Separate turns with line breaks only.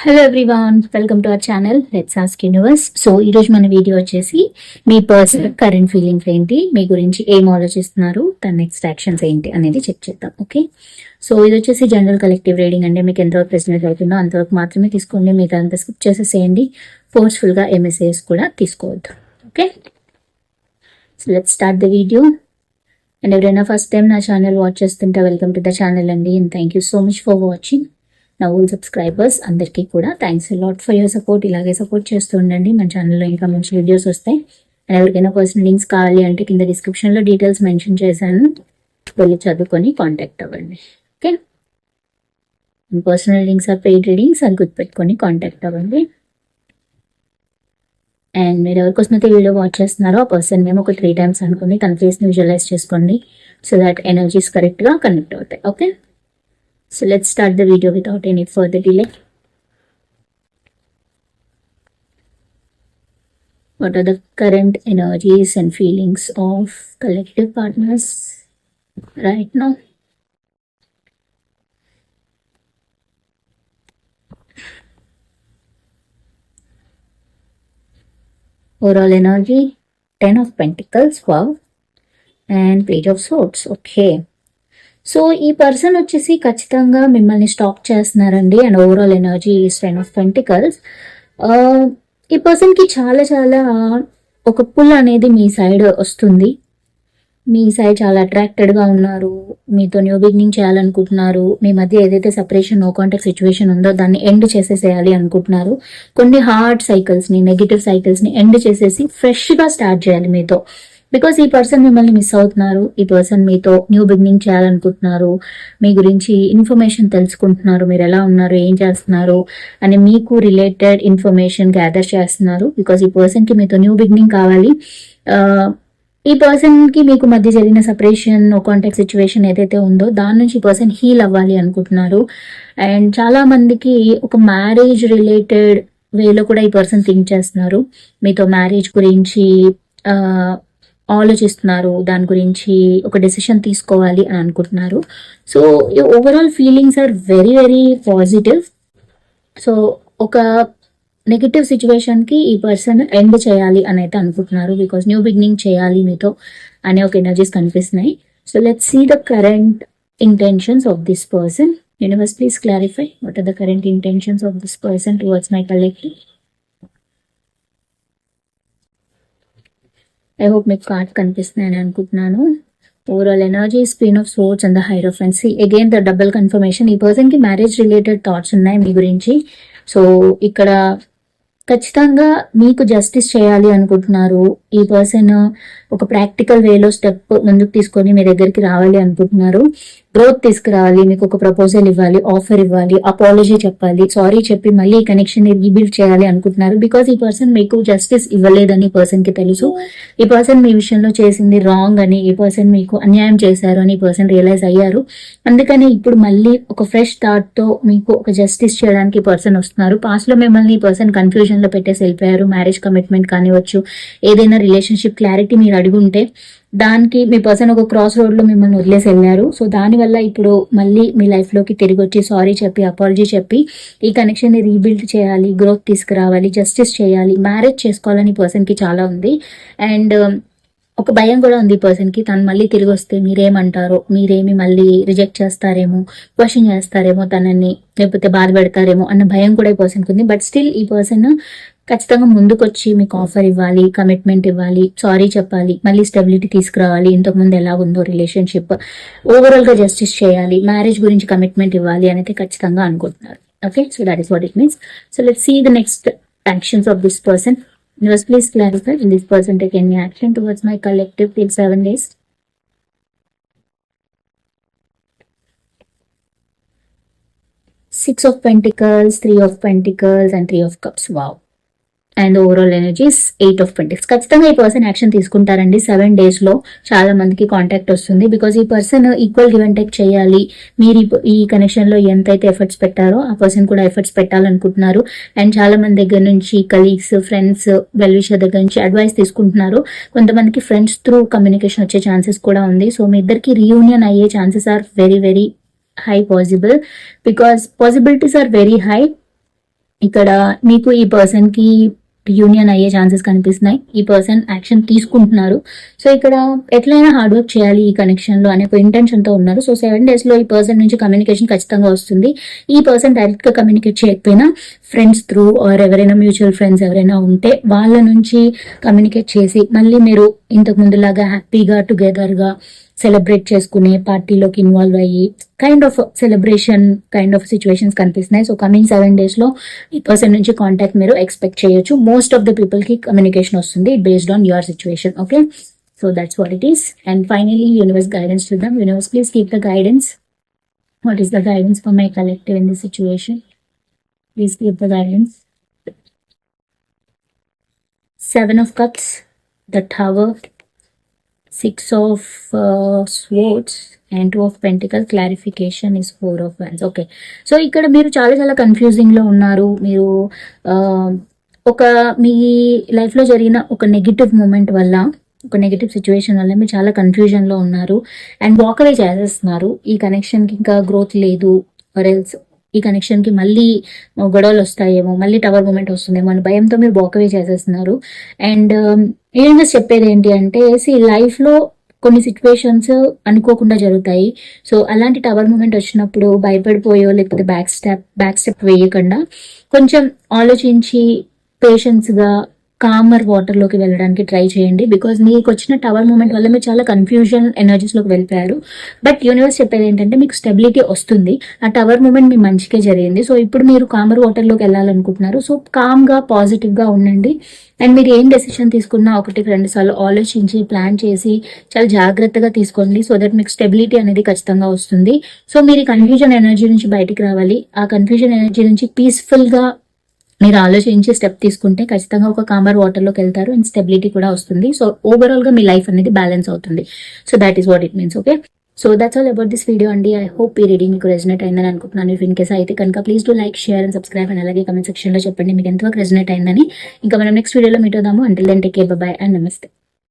Hello everyone welcome to our channel let's ask universe so ఈరోజు మన video వచ్చేసి మీ person current feelings ఏంటి మీ గురించి ఏం ఆలోచిస్తున్నారు తన నెక్స్ట్ యాక్షన్స్ ఏంటి అనేది చెక్ చేద్దాం ఓకే సో ఇది వచ్చేసి జనరల్ కలెక్టివ్ రీడింగ్ అంటే మీకు ఎంతవరకు ప్రెసిడెంట్ అవుతుందో అంతవరకు మాత్రమే తీసుకోండి మీరు అంత స్కిప్ చేసేసేయండి ఫోర్స్ఫుల్గా ఎంఎస్ఏస్ కూడా తీసుకోవద్దు okay so let start the video and ఎవరైనా ఫస్ట్ టైం నా ఛానల్ వాచ్ చేస్తుంటే వెల్కమ్ టు ద ఛానల్ అండి. And thank you so much for watching నా ఓల్ సబ్స్క్రైబర్స్ అందరికీ కూడా thanks lot for your support ఇలాగే సపోర్ట్ చేస్తూ ఉండండి. మన ఛానల్లో ఇంకా మంచి వీడియోస్ వస్తాయి. అండ్ ఎవరికైనా పర్సనల్ లింక్స్ కావాలి అంటే కింద డిస్క్రిప్షన్లో డీటెయిల్స్ మెన్షన్ చేశాను. వెళ్ళి చదువుకొని కాంటాక్ట్ అవ్వండి. Okay personal links are paid readings అది గుర్తుపెట్టుకొని కాంటాక్ట్ అవ్వండి. అండ్ మీరు ఎవరికోసం అయితే వీడియో వాచ్ చేస్తున్నారో ఆ పర్సన్ మేము ఒక త్రీ టైమ్స్ అనుకుని తన ఫేస్ని విజువలైజ్ చేసుకోండి సో దట్ ఎనర్జీస్ కరెక్ట్గా కనెక్ట్ అవుతాయి. Okay So let's start the video without any further delay. What are the current energies and feelings of collective partners right now? Overall energy 10 of Pentacles, wow, and Page of Swords, okay. So ఈ person వచ్చేసి ఖచ్చితంగా మిమ్మల్ని stalk చేస్తున్నారండి. And overall energy ten of pentacles ఈ పర్సన్కి చాలా చాలా ఒక పుల్ అనేది మీ సైడ్ వస్తుంది. మీ సైడ్ చాలా అట్రాక్టెడ్గా ఉన్నారు. మీతో న్యూ బిగినింగ్ చేయాలనుకుంటున్నారు. మీ మధ్య ఏదైతే సపరేషన్ నో కాంటాక్ట్ సిచ్యువేషన్ ఉందో దాన్ని ఎండ్ చేసేసేయాలి అనుకుంటున్నారు. కొన్ని హార్డ్ సైకిల్స్ని నెగిటివ్ సైకిల్స్ని ఎండ్ చేసేసి ఫ్రెష్గా స్టార్ట్ చేయాలి మీతో. బికాస్ ఈ పర్సన్ మిమ్మల్ని మిస్ అవుతున్నారు ఈ పర్సన్ మీతో న్యూ బిగినింగ్ చేయాలనుకుంటున్నారు మీ గురించి ఇన్ఫర్మేషన్ తెలుసుకుంటున్నారు మీరు ఎలా ఉన్నారు ఏం చేస్తున్నారు అని మీకు రిలేటెడ్ ఇన్ఫర్మేషన్ గ్యాదర్ చేస్తున్నారు. బికాస్ ఈ పర్సన్కి మీతో న్యూ బిగినింగ్ కావాలి. ఈ పర్సన్కి మీకు మధ్య జరిగిన సపరేషన్ కాంటాక్ట్ సిచ్యువేషన్ ఏదైతే ఉందో దాని నుంచి ఈ పర్సన్ హీల్ అవ్వాలి అనుకుంటున్నారు. అండ్ చాలా మందికి ఒక మ్యారేజ్ రిలేటెడ్ వేలో కూడా ఈ పర్సన్ థింక్ చేస్తున్నారు. మీతో మ్యారేజ్ గురించి ఆలోచిస్తున్నారు దాని గురించి ఒక డెసిషన్ తీసుకోవాలి అని అనుకుంటున్నారు. So overall feelings are very very positive so ఒక నెగిటివ్ సిచ్యువేషన్కి ఈ పర్సన్ ఎండ్ చేయాలి అని అయితే అనుకుంటున్నారు బికాస్ న్యూ బిగినింగ్ చేయాలి మీతో అనే ఒక ఎనర్జీస్ కనిపిస్తున్నాయి. So let see the current intentions of this person universe please clarify what are the current intentions of this person towards my collective I hope మీకు కార్డ్ కనిపిస్తున్నాయని అనుకుంటున్నాను. Overall energy queen of swords and the hierophant again the double confirmation ఈ పర్సన్కి marriage related thoughts ఉన్నాయి మీ గురించి. So ఇక్కడ ఖచ్చితంగా మీకు జస్టిస్ చేయాలి అనుకుంటున్నారు. ఈ పర్సన్ ఒక ప్రాక్టికల్ వేలో స్టెప్ ముందుకు తీసుకొని మీ దగ్గరికి రావాలి అనుకుంటున్నారు. గ్రోత్ తీసుకురావాలి మీకు ఒక ప్రపోజల్ ఇవ్వాలి ఆఫర్ ఇవ్వాలి అపాలజీ చెప్పాలి సారీ చెప్పి మళ్ళీ ఈ కనెక్షన్ని రీబిల్డ్ చేయాలి అనుకుంటున్నారు. బికాస్ ఈ పర్సన్ మీకు జస్టిస్ ఇవ్వలేదని పర్సన్కి తెలుసు. ఈ పర్సన్ మీ విషయంలో చేసింది రాంగ్ అని ఈ పర్సన్ మీకు అన్యాయం చేశారు అని ఈ పర్సన్ రియలైజ్ అయ్యారు. అందుకని ఇప్పుడు మళ్ళీ ఒక ఫ్రెష్ థాట్తో మీకు ఒక జస్టిస్ చేయడానికి పర్సన్ వస్తున్నారు. పాస్ట్లో మిమ్మల్ని ఈ పర్సన్ కన్ఫ్యూజన్లో పెట్టేసి వెళ్ళిపోయారు. మ్యారేజ్ కమిట్మెంట్ కానివచ్చు ఏదైనా రిలేషన్షిప్ క్లారిటీ మీరు అడుగుంటే దానికి మీ పర్సన్ ఒక క్రాస్ రోడ్లో మిమ్మల్ని వదిలేసి వెళ్ళారు. సో దానివల్ల ఇప్పుడు మళ్ళీ మీ లైఫ్లోకి తిరిగి వచ్చి సారీ చెప్పి అపాలజీ చెప్పి ఈ కనెక్షన్ని రీబిల్డ్ చేయాలి గ్రోత్ తీసుకురావాలి జస్టిస్ చేయాలి మ్యారేజ్ చేసుకోవాలని పర్సన్కి చాలా ఉంది. అండ్ um, ఒక భయం కూడా ఉంది ఈ పర్సన్కి. తను మళ్ళీ తిరిగి వస్తే మీరేమంటారో మీరేమి మళ్ళీ రిజెక్ట్ చేస్తారేమో క్వశ్చన్ చేస్తారేమో తనని లేకపోతే బాధ పెడతారేమో అన్న భయం కూడా ఈ పర్సన్కి ఉంది. బట్ స్టిల్ ఈ పర్సన్ ఖచ్చితంగా ముందుకొచ్చి మీకు ఆఫర్ ఇవ్వాలి కమిట్మెంట్ ఇవ్వాలి సారీ చెప్పాలి మళ్ళీ స్టెబిలిటీ తీసుకురావాలి ఇంతకుముందు ఎలా ఉందో రిలేషన్షిప్ ఓవరాల్గా జస్టిస్ చేయాలి మ్యారేజ్ గురించి కమిట్మెంట్ ఇవ్వాలి అనేది ఖచ్చితంగా అనుకుంటున్నారు. Okay so that is what it means so let see the next actions of this person use please clarify this person take any action towards my collective till seven days six of pentacles three of pentacles and three of cups wow and overall energies eight of pentacles ఖచ్చితంగా ఈ person action తీసుకుంటారండి. Seven డేస్లో చాలా మందికి contact వస్తుంది. Because ఈ person equal give and take చేయాలి. మీరు ఈ కనెక్షన్లో ఎంతైతే ఎఫర్ట్స్ పెట్టారో ఆ పర్సన్ కూడా ఎఫర్ట్స్ పెట్టాలనుకుంటున్నారు. అండ్ చాలా మంది దగ్గర నుంచి కలీగ్స్ ఫ్రెండ్స్ వెల్ విషర్ దగ్గర నుంచి అడ్వైస్ తీసుకుంటున్నారు. కొంతమందికి ఫ్రెండ్స్ త్రూ కమ్యూనికేషన్ వచ్చే ఛాన్సెస్ కూడా ఉంది. సో మీ ఇద్దరికి రీయూనియన్ అయ్యే chances are very very high possible because possibilities are very high ఇక్కడ మీకు ఈ పర్సన్కి యూనియన్ అయ్యే ఛాన్సెస్ కనిపిస్తున్నాయి. ఈ పర్సన్ యాక్షన్ తీసుకుంటున్నారు. సో ఇక్కడ ఎట్లయినా హార్డ్ వర్క్ చేయాలి ఈ కనెక్షన్లో అనే ఒక ఇంటెన్షన్తో ఉన్నారు. సో సెవెన్ డేస్లో ఈ పర్సన్ నుంచి కమ్యూనికేషన్ ఖచ్చితంగా వస్తుంది. ఈ పర్సన్ డైరెక్ట్గా కమ్యూనికేట్ చేయకపోయినా ఫ్రెండ్స్ త్రూ ఆర్ ఎవరైనా మ్యూచువల్ ఫ్రెండ్స్ ఎవరైనా ఉంటే వాళ్ళ నుంచి కమ్యూనికేట్ చేసి మళ్ళీ మీరు ఇంతకు ముందులాగా హ్యాపీగా టుగెదర్గా సెలబ్రేట్ చేసుకునే పార్టీలోకి ఇన్వాల్వ్ అయ్యి kind of celebration kind of situations కనిపిస్తున్నాయి. సో కమింగ్ సెవెన్ డేస్లో ఈ పర్సన్ నుంచి కాంటాక్ట్ మీరు ఎక్స్పెక్ట్ చేయొచ్చు. మోస్ట్ ఆఫ్ ద పీపుల్కి కమ్యూనికేషన్ వస్తుంది based on your situation okay so that's what it is and finally universe guidance చూద్దాం. Universe please keep the guidance what is the guidance for my collective in this situation please keep the guidance seven of cups the tower six of uh, swords and two of pentacle clarification is four of okay so ఇక్కడ మీరు చాలా చాలా కన్ఫ్యూజింగ్లో ఉన్నారు. మీరు um, ఒక మీ లైఫ్లో జరిగిన ఒక నెగిటివ్ మూమెంట్ వల్ల ఒక నెగిటివ్ సిచ్యువేషన్ వల్ల మీరు చాలా కన్ఫ్యూజన్లో ఉన్నారు. అండ్ వాకరే చేసేస్తున్నారు. ఈ కనెక్షన్కి ఇంకా గ్రోత్ లేదు. ఎల్స్ ఈ కనెక్షన్కి మళ్ళీ గొడవలు వస్తాయేమో మళ్ళీ టవర్ మూమెంట్ వస్తుందేమో అని భయంతో మీరు వాక్ చేసేస్తున్నారు. అండ్ యూనివర్స్ um, చెప్పేది ఏంటి అంటే సి లైఫ్లో కొన్ని సిచ్యువేషన్స్ అనుకోకుండా జరుగుతాయి. సో అలాంటి టవర్ మూమెంట్ వచ్చినప్పుడు భయపడిపోయో లేకపోతే బ్యాక్ స్టెప్ బ్యాక్ స్టెప్ వేయకుండా కొంచెం ఆలోచించి పేషెన్స్గా కామర్ వాటర్లోకి వెళ్ళడానికి ట్రై చేయండి. బికాజ్ మీకు వచ్చిన టవర్ మూమెంట్ వల్ల మీరు చాలా కన్ఫ్యూజన్ ఎనర్జీస్లోకి వెళ్ళిపోయారు. బట్ యూనివర్స్ చెప్పేది ఏంటంటే మీకు స్టెబిలిటీ వస్తుంది. ఆ టవర్ మూమెంట్ మీ మంచికే జరిగింది. సో ఇప్పుడు మీరు కామర్ వాటర్లోకి వెళ్ళాలనుకుంటున్నారు. సో కామ్గా పాజిటివ్గా ఉండండి. అండ్ మీరు ఏం డెసిషన్ తీసుకున్నా ఒకటి రెండు సార్లు ఆలోచించి ప్లాన్ చేసి చాలా జాగ్రత్తగా తీసుకోండి. సో దట్ మీకు స్టెబిలిటీ అనేది ఖచ్చితంగా వస్తుంది. సో మీరు కన్ఫ్యూజన్ ఎనర్జీ నుంచి బయటికి రావాలి. ఆ కన్ఫ్యూజన్ ఎనర్జీ నుంచి పీస్ఫుల్గా మీరు ఆలోచించి స్టెప్ తీసుకుంటే ఖచ్చితంగా ఒక కామర్ వాటర్లోకి వెళ్తారు అండ్ స్టెబిలిటీ కూడా వస్తుంది. సో ఓవరాల్గా మీ లైఫ్ అనేది బ్యాలెన్స్ అవుతుంది. So that is what it means okay so that's all about this video అండి. ఐ హోప్ ఈ రీడింగ్ మీకు రెజనేట్ అయిందని అనుకుంటున్నాను. ఇఫ్ ఇన్ కేస్ అయితే కనుక please do like share and subscribe and అలాగే కమెంట్ సెక్షన్లో చెప్పండి మీకు ఎంతవరకు రెజనేట్ అయిందని. ఇంకా మనం నెక్స్ట్ వీడియోలో మీట్ అవుదాము. అంటే then take care bye and నమస్తే